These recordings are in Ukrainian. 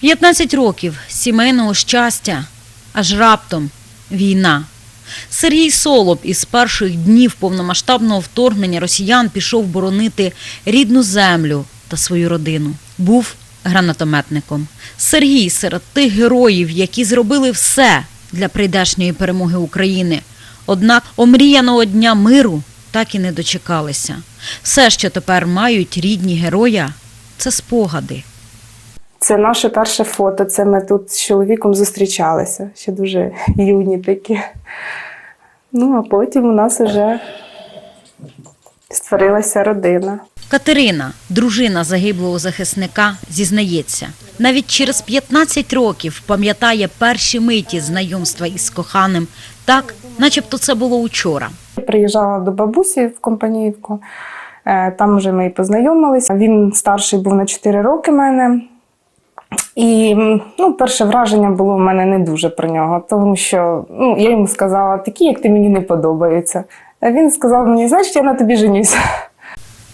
15 років сімейного щастя, аж раптом війна. Сергій Солоб із перших днів повномасштабного вторгнення росіян пішов боронити рідну землю та свою родину. Був гранатометником. Сергій серед тих героїв, які зробили все для прийдешньої перемоги України. Однак омріяного дня миру так і не дочекалися. Все, що тепер мають рідні героя, це спогади. Це наше перше фото. Це ми тут з чоловіком зустрічалися. Ще дуже юні такі. Ну, а потім у нас вже створилася родина. Катерина, дружина загиблого захисника, зізнається, навіть через 15 років пам'ятає перші миті знайомства із коханим, так, начебто це було учора. Я приїжджала до бабусі в Компаніївку. Е, Там вже ми і познайомилися. Він старший був на 4 роки мене. І ну, перше враження було в мене не дуже про нього, тому що ну, я йому сказала, такі, як ти мені не подобаються. А він сказав мені, значить, я на тобі женюся.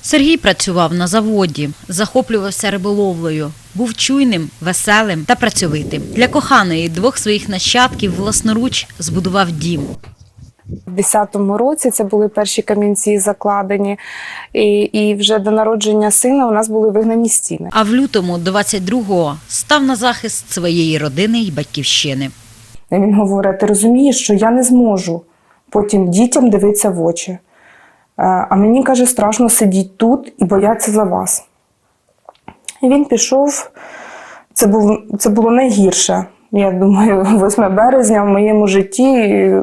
Сергій працював на заводі, захоплювався риболовлею, був чуйним, веселим та працьовитим. Для коханої двох своїх нащадків власноруч збудував дім. В 10-му році це були перші камінці закладені, і, і вже до народження сина у нас були вигнані стіни. А в лютому 22-го став на захист своєї родини і батьківщини. І він говорить: ти розумієш, що я не зможу потім дітям дивитися в очі. Е, А мені каже, страшно сидіти тут і боятися за вас. І він пішов. Це, був, це було найгірше. Я думаю, 8 березня в моєму житті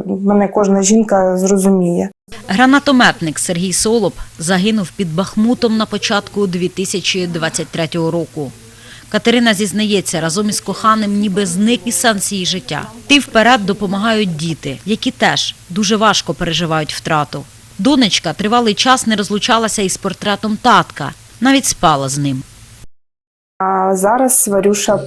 мене кожна жінка зрозуміє. Гранатометник Сергій Солоб загинув під Бахмутом на початку 2023 року. Катерина зізнається, разом із коханим ніби зник і сенс її життя. Ти вперед допомагають діти, які теж дуже важко переживають втрату. Донечка тривалий час не розлучалася із портретом татка, навіть спала з ним. А зараз Варюша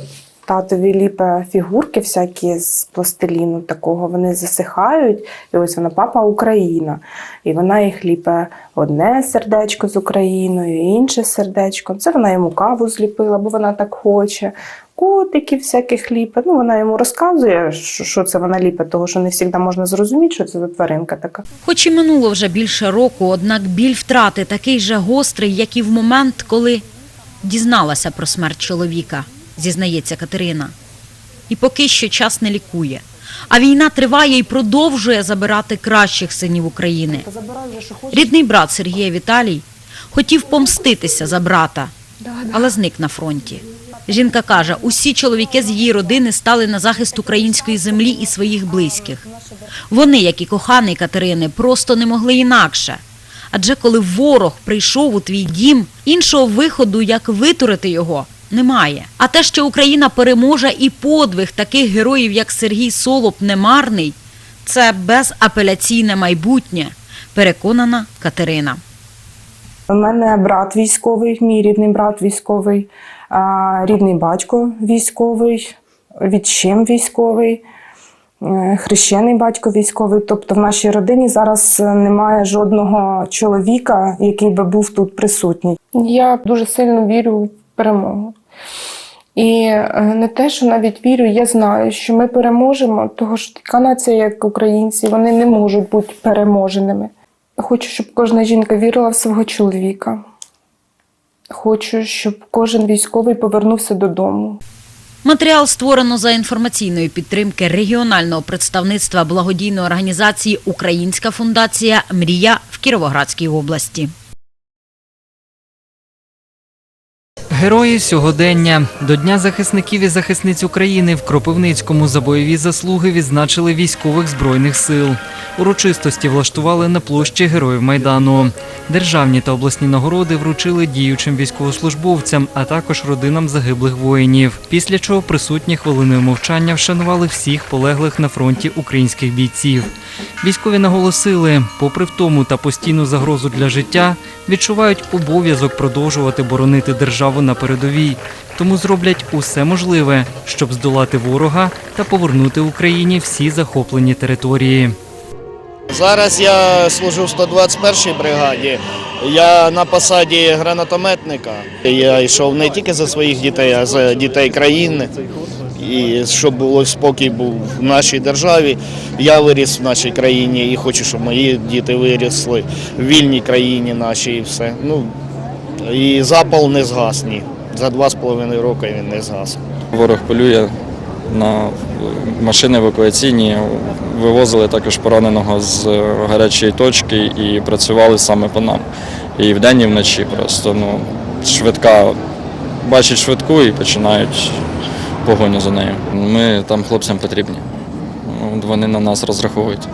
татові ліпе фігурки всякі з пластиліну такого, вони засихають. І ось вона папа Україна. І вона їх ліпе одне сердечко з Україною, інше сердечко. Це вона йому каву зліпила, бо вона так хоче. Котиків всяких ліпе. Ну, вона йому розказує, що це вона ліпе, того що не завжди можна зрозуміти, що це за тваринка така. Хоч і минуло вже більше року, однак біль втрати такий же гострий, як і в момент, коли дізналася про смерть чоловіка, зізнається Катерина. І поки що час не лікує. А війна триває і продовжує забирати кращих синів України. Рідний брат Сергія Віталій хотів помститися за брата, але зник на фронті. Жінка каже, усі чоловіки з її родини стали на захист української землі і своїх близьких. Вони, як і коханий Катерини, просто не могли інакше. Адже коли ворог прийшов у твій дім, іншого виходу, як витурити його, немає. А те, що Україна переможе і подвиг таких героїв, як Сергій Солоб, немарний, це безапеляційне майбутнє, переконана Катерина. У мене брат військовий, мій рідний брат військовий, рідний батько військовий, відчим військовий, е, хрещений батько військовий. Тобто в нашій родині зараз немає жодного чоловіка, який би був тут присутній. Я дуже сильно вірю перемогу. І е, не те, що навіть вірю, я знаю, що ми переможемо, того що така нація, як українці, вони не можуть бути переможеними. Хочу, щоб кожна жінка вірила в свого чоловіка. Хочу, щоб кожен військовий повернувся додому. Матеріал створено за інформаційної підтримки регіонального представництва благодійної організації Українська фундація Мрія в Кіровоградській області. Герої сьогодення до Дня захисників і захисниць України в Кропивницькому за бойові заслуги відзначили військових збройних сил. Урочистості влаштували на площі Героїв Майдану. Державні та обласні нагороди вручили діючим військовослужбовцям, а також родинам загиблих воїнів. Після чого присутні хвилиною мовчання вшанували всіх полеглих на фронті українських бійців. Військові наголосили, попри втому та постійну загрозу для життя, відчувають обов'язок продовжувати боронити державу на передовій, тому зроблять усе можливе, щоб здолати ворога та повернути Україні всі захоплені території. Зараз я служу в 121-й бригаді. Я на посаді гранатометника. Я йшов не тільки за своїх дітей, а за дітей країни. І щоб було спокій був в нашій державі. Я виріс в нашій країні і хочу, щоб мої діти вирісли в вільній країні нашій і все. Ну, і запал не згас ні. За два з половиною роки він не згас. Ворог полює на машини евакуаційні, вивозили також пораненого з гарячої точки і працювали саме по нам. І вдень, і вночі просто ну, швидка бачать швидку і починають погоню за нею. Ми там хлопцям потрібні. Вони на нас розраховують.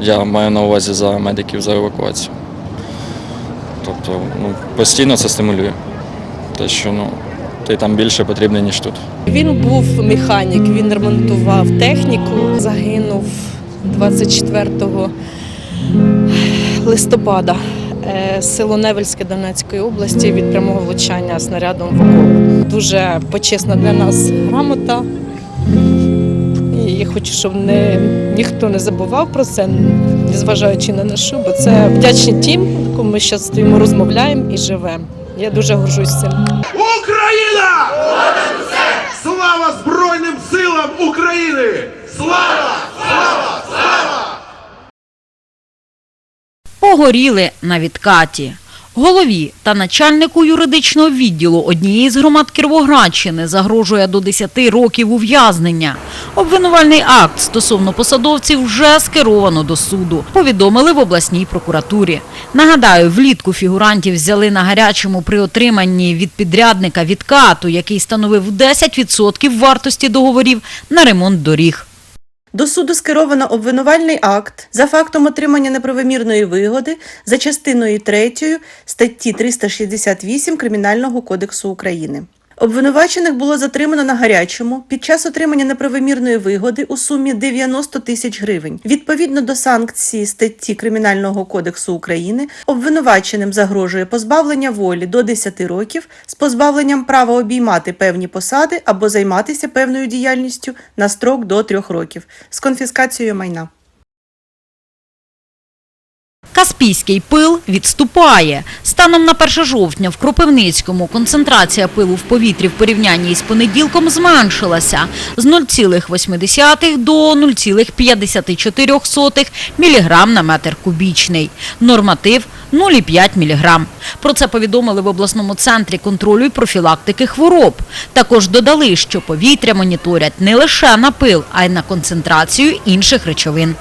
Я маю на увазі за медиків за евакуацію. Тобто ну, постійно це стимулює. Те, що ну, ти там більше потрібний, ніж тут. Він був механік, він ремонтував техніку. Загинув 24 листопада. Е, Село Невельське Донецької області від прямого влучання снарядом в окоп. Дуже почесна для нас грамота. І я хочу, щоб не, ніхто не забував про це, незважаючи на на що, бо це вдячні тим, кому ми зараз стоїмо, розмовляємо і живемо. Я дуже горжусь цим. Україна! Слава Збройним силам України! Слава! Погоріли на відкаті. Голові та начальнику юридичного відділу однієї з громад Кіровоградщини загрожує до 10 років ув'язнення. Обвинувальний акт стосовно посадовців вже скеровано до суду. Повідомили в обласній прокуратурі. Нагадаю, влітку фігурантів взяли на гарячому при отриманні від підрядника відкату, який становив 10% вартості договорів на ремонт доріг. До суду скеровано обвинувальний акт за фактом отримання неправомірної вигоди за частиною 3 статті 368 Кримінального кодексу України. Обвинувачених було затримано на гарячому під час отримання неправомірної вигоди у сумі 90 тисяч гривень. Відповідно до санкції статті Кримінального кодексу України, обвинуваченим загрожує позбавлення волі до 10 років з позбавленням права обіймати певні посади або займатися певною діяльністю на строк до 3 років з конфіскацією майна. Каспійський пил відступає. Станом на 1 жовтня в Кропивницькому концентрація пилу в повітрі в порівнянні із понеділком зменшилася з 0,8 до 0,54 мг на метр кубічний. Норматив 0,5 мг. Про це повідомили в обласному центрі контролю і профілактики хвороб. Також додали, що повітря моніторять не лише на пил, а й на концентрацію інших речовин.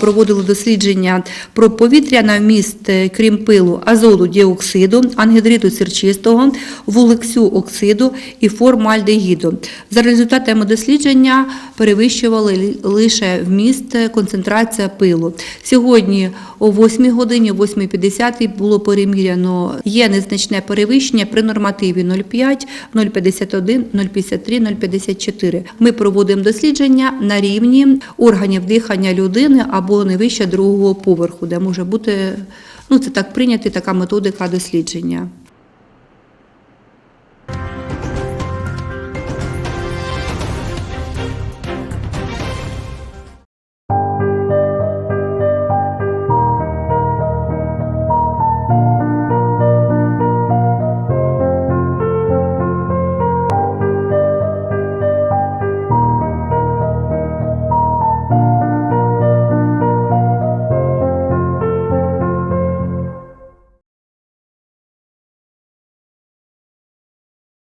Проводили дослідження про повітря на вміст, е, крім пилу, азоту діоксиду, ангідриту сірчистого, вулексю оксиду і формальдегіду. За результатами дослідження перевищували лише вміст е, концентрація пилу. Сьогодні о 8 годині, о 8.50 було переміряно, є незначне перевищення при нормативі 0,5, 0,51, 0,53, 0,54. Ми проводимо дослідження на рівні органів дихання людини або не вище другого поверху, де може бути, ну це так прийнята така методика дослідження.